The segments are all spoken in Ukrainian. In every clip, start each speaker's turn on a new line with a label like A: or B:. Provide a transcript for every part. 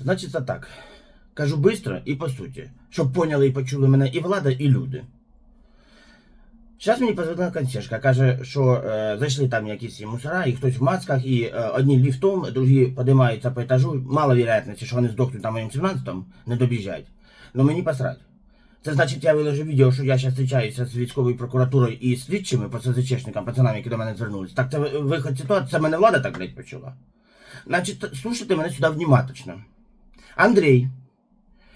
A: Значить, це так. Кажу швидко і по суті, щоб поняли і почули мене і влада, і люди. Зараз мені позвонила консьержка, каже, що е, зайшли там якісь мусора, і хтось в масках, і е, одні ліфтом, другі підіймаються по етажу. Мало вірятності, що вони здохнуть в моїм 17-му, не добіжать. Ну мені посрать. Це значить, я виложу відео, що я зараз зустрічаюся з військовою прокуратурою і слідчими по СЗЧшникам, пацанам, які до мене звернулись. Так це виход ситуації, це мене влада так блядь, почула. Значить, слушайте мене сюди внимательно. Андрій,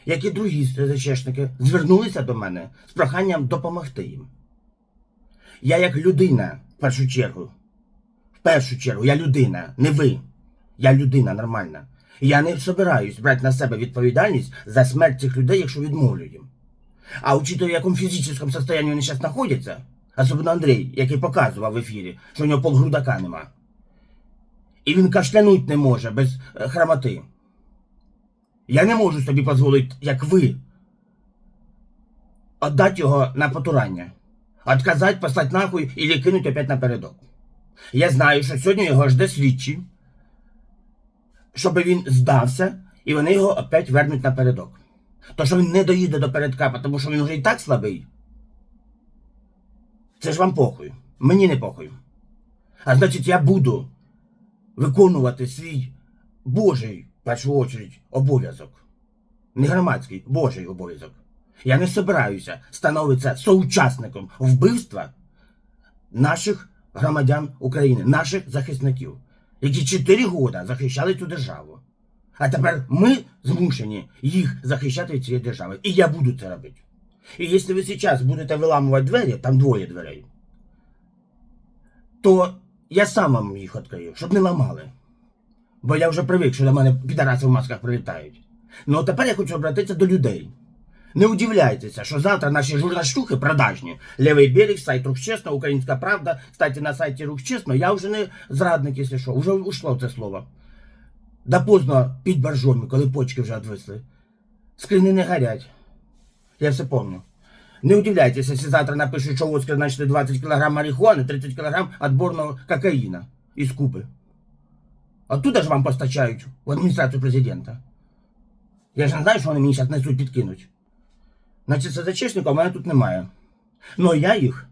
A: як і другі СЗЧшники, звернулися до мене з проханням допомогти їм. Я як людина, в першу чергу, в першу чергу, я людина, не ви. Я людина нормальна. Я не собираюсь брати на себе відповідальність за смерть цих людей, якщо відмовлю їм. А учитывая, в якому фізичному стані вони зараз знаходяться, особливо Андрій, який показував в ефірі, що у нього полгрудака нема. І він кашлянуть не може без е, хромоти. Я не можу собі дозволити, як ви, віддати його на потурання. Отказати, послати нахуй і кинуть опять напередок. Я знаю, що сьогодні його жде слідчий, щоб він здався, і вони його опять вернуть напередок. То, що він не доїде до передка, тому що він вже і так слабий. Це ж вам похуй. Мені не похуй. А значить, я буду виконувати свій Божий, першу очередь, обов'язок. Не громадський, Божий обов'язок. Я не собираюся становитися соучасником вбивства наших громадян України, наших захисників, які 4 роки захищали цю державу. А тепер ми змушені їх захищати від цієї держави. І я буду це робити. І якщо ви зараз будете виламувати двері, там двоє дверей, то я сам вам їх відкрию, щоб не ламали. Бо я вже привик, що до мене підараси в масках прилітають. Ну тепер я хочу обратитися до людей. Не удивляйтеся, що завтра наші журналістухи продажні. Левий берег, сайт Рух Чесно, Українська Правда. Кстати, на сайті Рух Чесно я вже не зрадник, якщо що, вже ушло це слово. Да поздно під боржомі, коли почки вже відвисли. Скрини не горять. Я все помню. Не удивляйтесь, якщо завтра напишуть, що Оскар знайшли 20 кг марихуани, 30 кг отборного кокаїна із Куби. Оттуда ж вам постачають в адміністрацію президента. Я ж не знаю, що вони мені зараз несуть підкинуть. Значить, СЗЧшника у мене тут немає. Ну я їх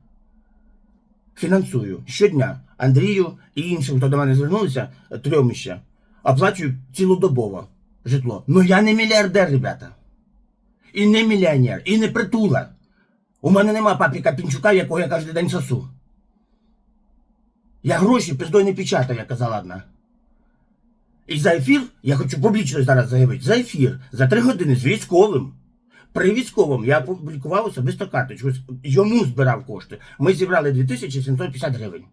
A: фінансую щодня Андрію і іншим, хто до мене звернулися, трьом ще, оплачую цілодобово житло. Ну я не мільярдер, ребята. І не мільйонер, і не притула. У мене нема папіка Пінчука, якого я кожен день сосу. Я гроші пиздой не печатаю, як казала одна. І за ефір, я хочу публічно зараз заявити, за ефір, за три години з військовим. При військовому я опублікував особисто карточку, йому збирав кошти. Ми зібрали 2750 гривень.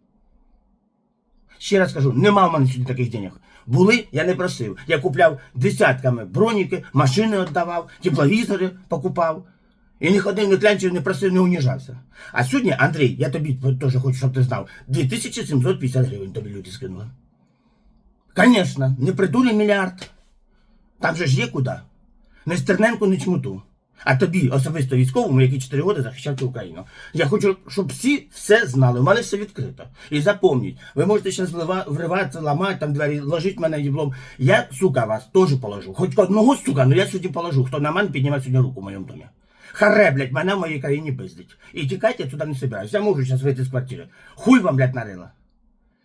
A: Ще раз кажу, нема в мене сьогодні таких денег. Були, я не просив. Я купляв десятками броніки, машини віддавав, тепловізори покупав. І не ходив, не клянчив, не просив, не уніжався. А сьогодні, Андрій, я тобі теж хочу, щоб ти знав, 2750 гривень тобі люди скинули. Звісно, не придулі мільярд. Там же ж є куди. Не Стерненко, не чмуту. А тобі, особисто військовому, який 4 роки захищав Україну. Я хочу, щоб всі все знали. У мене все відкрито. І запомніть, ви можете зараз вриватися, ламати там двері, ложити мене діблом. Я, сука, вас теж положу. Хоч одного, сука, ну я сьогодні положу. Хто на мене підніме сьогодні руку в моєму домі. Харе, блядь, мене в моїй країні пиздить. І тікайте, я туди не собираюсь. Я можу зараз вийти з квартири. Хуй вам, блядь, нарила.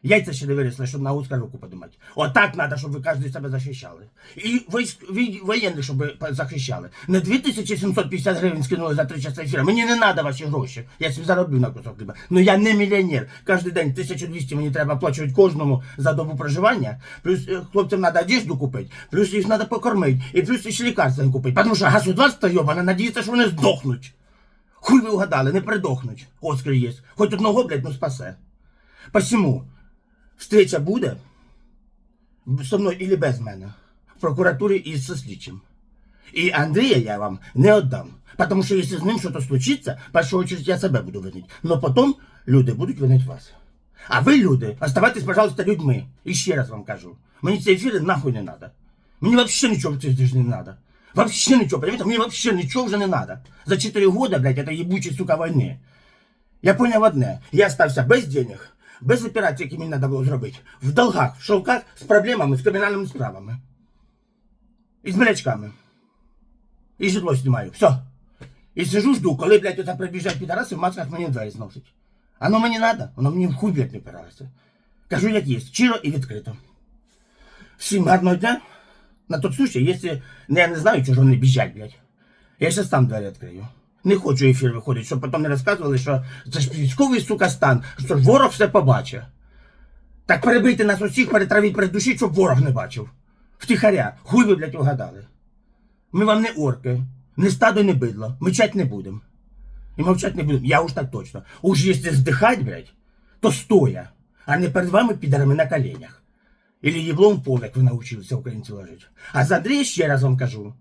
A: Яйця ще не виросли, щоб на Оскар руку подимати. Отак треба, щоб ви кожен себе захищали. І військ, воєнних, щоб ви захищали. Не 2750 гривень скинули за три часи ефіру. Мені не треба ваші гроші. Я собі зароблю на кусок хліба. Ну я не мільйонер. Кожен день 1200 мені треба оплачувати кожному за добу проживання. Плюс е, хлопцям треба одежду купити, плюс їх треба покормити, і плюс ще лікарства купити. Тому що государство йобане надіється, що вони здохнуть. Хуй ви угадали, не придохнуть. Оскар є. Хоч одного, блядь, ну спасе. Посему, встреча буде со мною і без мене в прокуратурі і зі слідчим. І Андрія я вам не віддам. Тому що якщо з ним щось случиться, в першу очередь я себе буду винити. Но потім люди будуть винити вас. А ви, люди, оставайтесь, пожалуйста, людьми. І ще раз вам кажу, мені ці ефіри нахуй не треба. Мені взагалі нічого в цій житті не треба. Вообще нічого, понимаете? Мені взагалі нічого вже не треба. За 4 года, блядь, этой ебучей, сука, війни. Я поняв одне. Я стався без денег, без операцій, які мені треба було зробити. В долгах, в шовках, з проблемами, з кримінальними справами. І з мелячками. І житло знімаю. Все. І сижу, жду, коли, блядь, оце прибіжать підараси, в масках мені в двері зносить. Оно мені надо, воно мені в хуй, блядь, не впиралося. Кажу, як є, щиро і відкрито. Всім гарного дня. На тот случай, якщо ну, я не знаю, чого вони біжать, блядь. Я ще сам двері відкрию. Не хочу ефір виходити, щоб потім не розказували, що це ж військовий сука стан, що ворог все побачить. Так перебийте нас усіх, перетравіть передушіть, щоб ворог не бачив. Втіхаря, хуй ви, блядь, угадали. Ми вам не орки, не стадо, не бидло. Мечать не будемо. І мовчать не будемо. Я уж так точно. Уж якщо здихать, блядь, то стоя, а не перед вами підарами на коленях. Или єблом в пол, як ви навчилися українці ложити. А за Андрія ще раз вам кажу.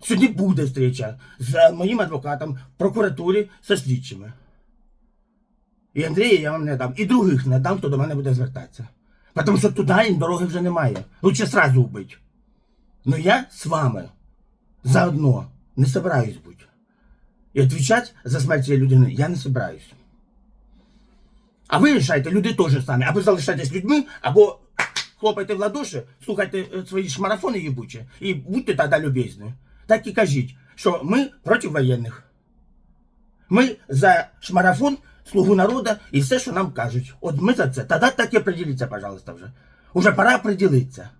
A: Сьогодні буде встреча з моїм адвокатом прокуратурі зі слідчими. І Андрія я вам не дам, і других не дам, хто до мене буде звертатися. Тому що туди їм дороги вже немає. Лучше сразу вбить. Но я з вами заодно не собираюсь бути. І відповідати за смерть людини я не собираюсь. А ви рішайте, люди теж самі. Або залишайтесь людьми, або хлопайте в ладоші, слухайте е, свої шмарафони їбучі і будьте тоді любезні. Так і кажіть, що ми проти воєнних. Ми за шмарафон, слугу народу і все, що нам кажуть. От ми за це. Тоді так і определіться, пожалуйста, вже. Уже пора определитися.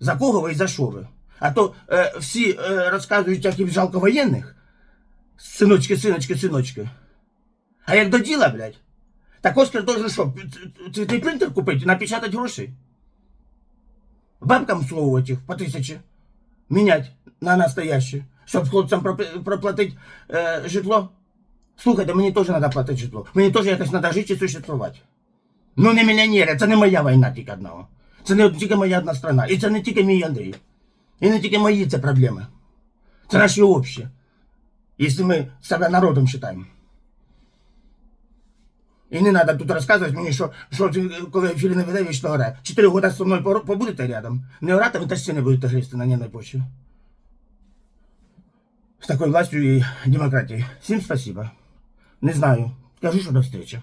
A: За кого ви і за що ви? А то е, всі е, розказують, як їм жалко воєнних. Синочки, синочки, синочки. А як до діла, блядь, так Оскар должен що, цвітний принтер купити, напечатати гроші? Бабкам всовувати їх по тисячі. Мінять на настоящі, щоб хлопцям проплатити е, житло. Слухайте, мені теж треба платити житло. Мені теж якось треба жити і существувати. Ну не мільйонери, це не моя війна тільки одного. Це не тільки моя одна страна. І це не тільки мій Андрій. І не тільки мої це проблеми. Це наші общі. Якщо ми себе народом вважаємо. І не треба тут розказувати мені, що, що коли Філі не веде вічно оре. Чотири роки зі мною побудете рядом. Не орати, теж не будете гристи на нервній почві. З такой властью и демократией. Всем спасибо. Не знаю. Скажу, что до встречи.